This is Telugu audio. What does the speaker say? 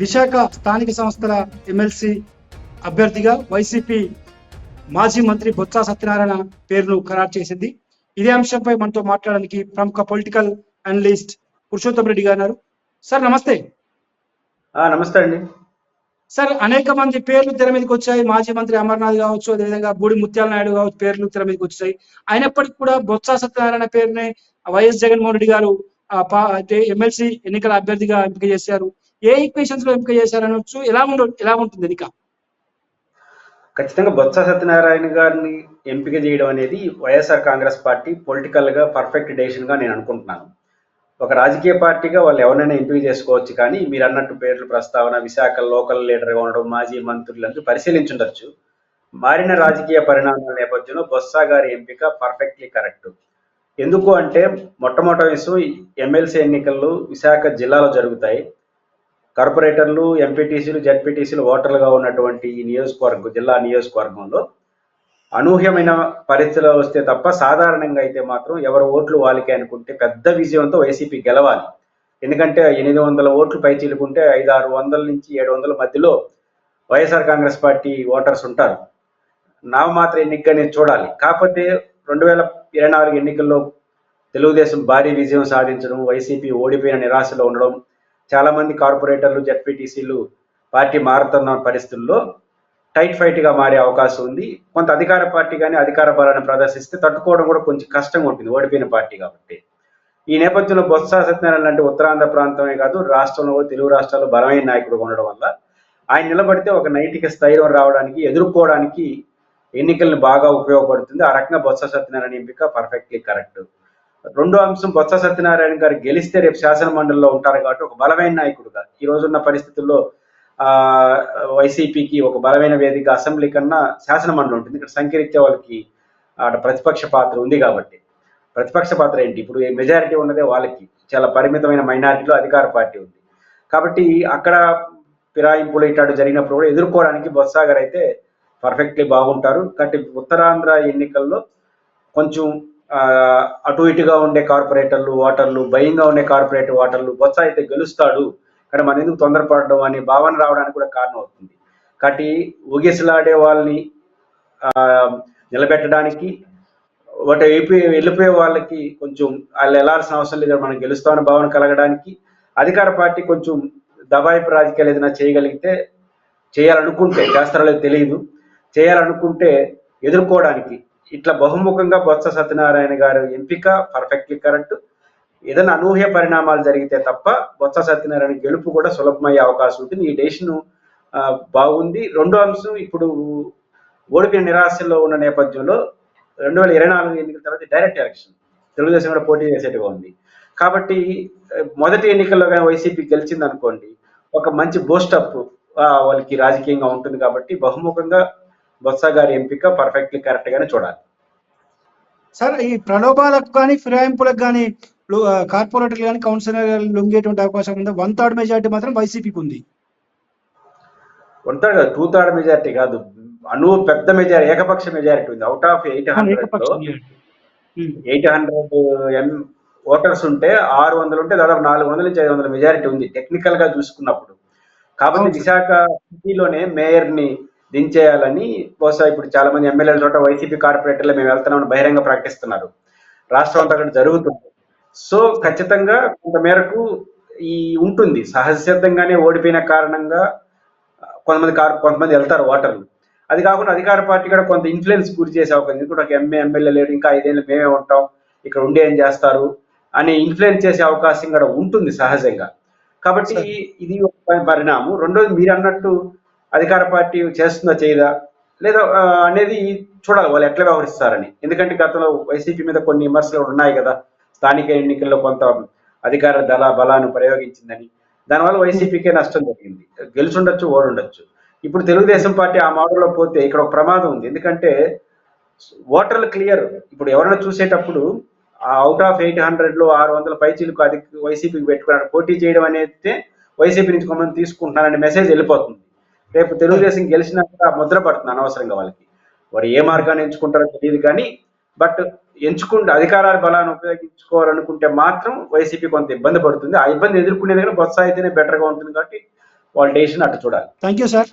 విశాఖ స్థానిక సంస్థల ఎమ్మెల్సీ అభ్యర్థిగా వైసీపీ మాజీ మంత్రి బొత్స సత్యనారాయణ పేరును ఖరారు చేసింది. ఇదే అంశంపై మనతో మాట్లాడడానికి ప్రముఖ పొలిటికల్ అనలిస్ట్ పురుషోత్తం రెడ్డి గారు. సార్ నమస్తే. నమస్తే అండి. సార్ అనేక మంది పేర్లు తెర మీదకి వచ్చాయి. మాజీ మంత్రి అమర్నాథ్ కావచ్చు అదేవిధంగా బూడి ముత్యాల నాయుడు కావచ్చు పేర్లు తెర మీదకి వచ్చాయి. అయినప్పటికీ కూడా బొత్స సత్యనారాయణ పేరుని వైఎస్ జగన్మోహన్ రెడ్డి గారు ఎమ్మెల్సీ ఎన్నికల అభ్యర్థిగా ఎంపిక చేశారు. ఏ ఈక్వేషన్స్లో ఎంపిక చేశారు అనొచ్చు ఎలా ఉండ ఎలా ఉంటుంది ఎన్నిక? ఖచ్చితంగా బొత్స సత్యనారాయణ గారిని ఎంపిక చేయడం అనేది వైఎస్ఆర్ కాంగ్రెస్ పార్టీ పొలిటికల్గా పర్ఫెక్ట్ డెసిషన్గా నేను అనుకుంటున్నాను. ఒక రాజకీయ పార్టీగా వాళ్ళు ఎవరైనా ఎంపిక చేసుకోవచ్చు కానీ మీరు అన్నట్టు పేర్ల ప్రస్తావన విశాఖ లోకల్ లీడర్గా ఉండడం మాజీ మంత్రులందరూ పరిశీలించుండొచ్చు. మారిన రాజకీయ పరిణామాల నేపథ్యంలో బొత్స గారి ఎంపిక పర్ఫెక్ట్లీ కరెక్ట్. ఎందుకు అంటే మొట్టమొదటి విషయం ఎమ్మెల్సీ ఎన్నికలు విశాఖ జిల్లాలో జరుగుతాయి. కార్పొరేటర్లు ఎంపీటీసీలు జెడ్పీటీసీలు ఓటర్లుగా ఉన్నటువంటి ఈ నియోజకవర్గం జిల్లా నియోజకవర్గంలో అనూహ్యమైన పరిస్థితులు వస్తే తప్ప సాధారణంగా అయితే మాత్రం ఎవరు ఓట్లు వాళ్ళకే అనుకుంటే పెద్ద విజయంతో వైసీపీ గెలవాలి. ఎందుకంటే ఎనిమిది వందల ఓట్లు పై చీలుకుంటే ఐదు ఆరు వందల నుంచి ఏడు వందల మధ్యలో వైఎస్ఆర్ కాంగ్రెస్ పార్టీ ఓటర్స్ ఉంటారు. నామమాత్ర ఎన్నిక అనేది చూడాలి. కాకపోతే రెండు వేల ఇరవై నాలుగు ఎన్నికల్లో తెలుగుదేశం భారీ విజయం సాధించడం వైసీపీ ఓడిపోయిన నిరాశలో ఉండడం చాలా మంది కార్పొరేటర్లు జెడ్పీటీసీలు పార్టీ మారుతున్న పరిస్థితుల్లో టైట్ ఫైట్గా మారే అవకాశం ఉంది. కొంత అధికార పార్టీ కానీ అధికార బలాన్ని ప్రదర్శిస్తే తట్టుకోవడం కూడా కొంచెం కష్టంగా ఉంటుంది ఓడిపోయిన పార్టీ కాబట్టి. ఈ నేపథ్యంలో బొత్స సత్యనారాయణ లాంటి ఉత్తరాంధ్ర ప్రాంతమే కాదు రాష్ట్రంలో తెలుగు రాష్ట్రాల్లో బలమైన నాయకుడు ఉండడం వల్ల ఆయన నిలబడితే ఒక నైతిక స్థైర్యం రావడానికి ఎదుర్కోవడానికి ఎన్నికలను బాగా ఉపయోగపడుతుంది. ఆ రకంగా బొత్స సత్యనారాయణ ఎంపిక పర్ఫెక్ట్లీ కరెక్ట్ రెండో అంశం బొత్స సత్యనారాయణ గారు గెలిస్తే రేపు శాసన మండలిలో ఉంటారు కాబట్టి ఒక బలమైన నాయకుడుగా. ఈ రోజున్న పరిస్థితుల్లో ఆ వైసీపీకి ఒక బలమైన వేదిక అసెంబ్లీ కన్నా శాసన మండలి ఉంటుంది. ఇక్కడ సంఖ్యరీత్యా వాళ్ళకి అక్కడ ప్రతిపక్ష పాత్ర ఉంది కాబట్టి. ప్రతిపక్ష పాత్ర ఏంటి? ఇప్పుడు మెజారిటీ ఉన్నదే వాళ్ళకి. చాలా పరిమితమైన మైనారిటీలో అధికార పార్టీ ఉంది. కాబట్టి అక్కడ ఫిరాయింపులు ఇట్లా జరిగినప్పుడు కూడా ఎదుర్కోవడానికి బొత్స గారు అయితే పర్ఫెక్ట్లీ బాగుంటారు. కాబట్టి ఉత్తరాంధ్ర ఎన్నికల్లో కొంచెం అటు ఇటుగా ఉండే కార్పొరేటర్లు ఓటర్లు భయంగా ఉండే కార్పొరేటర్ ఓటర్లు బొత్స అయితే గెలుస్తాడు. కానీ మన ఎందుకు తొందరపడడం అనే భావన రావడానికి కూడా కారణం అవుతుంది. కాబట్టి ఊగిసలాడే వాళ్ళని నిలబెట్టడానికి ఒకటి అయిపోయి వెళ్ళిపోయే వాళ్ళకి కొంచెం వాళ్ళు వెళ్ళాల్సిన అవసరం లేదు. మనం గెలుస్తామని భావన కలగడానికి అధికార పార్టీ కొంచెం దబాయిపు రాజకీయాలు ఏదైనా చేయగలిగితే చేయాలనుకుంటే చేస్తారో తెలియదు. చేయాలనుకుంటే ఎదుర్కోవడానికి. ఇట్లా బహుముఖంగా బొత్స సత్యనారాయణ గారు ఎంపిక పర్ఫెక్ట్లీ కరెక్ట్ ఏదైనా అనూహ్య పరిణామాలు జరిగితే తప్ప బొత్స సత్యనారాయణ గెలుపు కూడా సులభమయ్యే అవకాశం ఉంటుంది. ఈ డెసిషన్ బాగుంది. రెండో అంశం ఇప్పుడు ఓడిపోయిన నిరాశలో ఉన్న నేపథ్యంలో రెండు వేల ఇరవై నాలుగు ఎన్నికల తర్వాత డైరెక్ట్ ఎలక్షన్ తెలుగుదేశం కూడా పోటీ చేసేట్టుగా ఉంది. కాబట్టి మొదటి ఎన్నికల్లో కానీ వైసీపీ గెలిచింది అనుకోండి ఒక మంచి బోస్టప్ వాళ్ళకి రాజకీయంగా ఉంటుంది కాబట్టి బహుముఖంగా బొత్స గారి ఎంపిక పర్ఫెక్ట్లీ కరెక్ట్ గానే చూడాలి. సార్ ఈ ప్రలోభాలకు కానీ ఫిరాయింపులకు కానీ కార్పొరేటర్లు కానీ కౌన్సిలర్ లొంగేటువంటి అవకాశం ఉంది? వన్ థర్డ్ మెజారిటీ మాత్రం వైసీపీకి ఉంది. ఉంటాడు కదా టూ థర్డ్ మెజారిటీ కాదు. అను పెద్ద మెజారిటీ ఏకపక్ష మెజారిటీ ఉంది. Out of eight hundred. Eight hundred M voters ఉంటే ఆరు వందలు ఉంటే దాదాపు నాలుగు వందల నుంచి ఐదు వందల మెజారిటీ ఉంది టెక్నికల్గా చూసుకున్నప్పుడు. కాబట్టి. విశాఖ సిటీలోనే మేయర్ని దించేయాలని బహుశా ఇప్పుడు చాలా మంది ఎమ్మెల్యేల చోట వైసీపీ కార్పొరేటర్లు మేము వెళ్తున్నామని బహిరంగ ప్రకటిస్తున్నారు. రాష్ట్రం అంతా అక్కడ జరుగుతుంది. సో ఖచ్చితంగా కొంత మేరకు ఈ ఉంటుంది. సహజ సిద్ధంగానే ఓడిపోయిన కారణంగా కొంతమంది కార్ కొంతమంది వెళ్తారు ఓటర్లు. అది కాకుండా అధికార పార్టీ కూడా కొంత ఇన్ఫ్లుయెన్స్ గురి చేసే అవకాశం ఎందుకంటే ఒక ఎంఏ ఎమ్మెల్యే లేడు ఇంకా ఐదేళ్ళు మేమే ఉంటాం ఇక్కడ ఉండి ఏం చేస్తారు అని ఇన్ఫ్లుయెన్స్ చేసే అవకాశం కూడా ఉంటుంది సహజంగా. కాబట్టి. ఇది ఒక పరిణామం. రెండోది మీరు అన్నట్టు అధికార పార్టీ చేస్తుందా చేయదా? లేదా అనేది చూడాలి వాళ్ళు ఎట్లా వ్యవహరిస్తారని. ఎందుకంటే గతంలో వైసీపీ మీద కొన్ని విమర్శలు ఉన్నాయి కదా స్థానిక ఎన్నికల్లో కొంత అధికార దళ బలాన్ని ప్రయోగించిందని. దానివల్ల వైసీపీకే నష్టం జరిగింది. గెలుచుండొచ్చు ఓడుండొచ్చు. ఇప్పుడు తెలుగుదేశం పార్టీ ఆ మోడల్లో పోతే ఇక్కడ ఒక ప్రమాదం ఉంది. ఎందుకంటే ఓటర్లు క్లియర్. ఇప్పుడు ఎవరైనా చూసేటప్పుడు అవుట్ ఆఫ్ ఎయిట్ హండ్రెడ్లో ఆరు వందల పైచీలకు అది వైసీపీకి పెట్టుకున్నాడు పోటీ చేయడం అనేది వైసీపీ నుంచి కొంతమంది తీసుకుంటున్నారనే మెసేజ్ వెళ్ళిపోతుంది. రేపు తెలుగుదేశం గెలిచినాక ముద్ర పడుతుంది అనవసరంగా వాళ్ళకి. వారు ఏ మార్గాన్ని ఎంచుకుంటారో తెలియదు కానీ బట్ ఎంచుకుంటే అధికారాల బలాన్ని ఉపయోగించుకోవాలనుకుంటే మాత్రం వైసీపీ కొంత ఇబ్బంది పడుతుంది. ఆ ఇబ్బంది ఎదుర్కొనేది కూడా బొత్స అయితేనే బెటర్గా ఉంటుంది కాబట్టి వాళ్ళ డెసిషన్ అటు చూడాలి. Thank you sir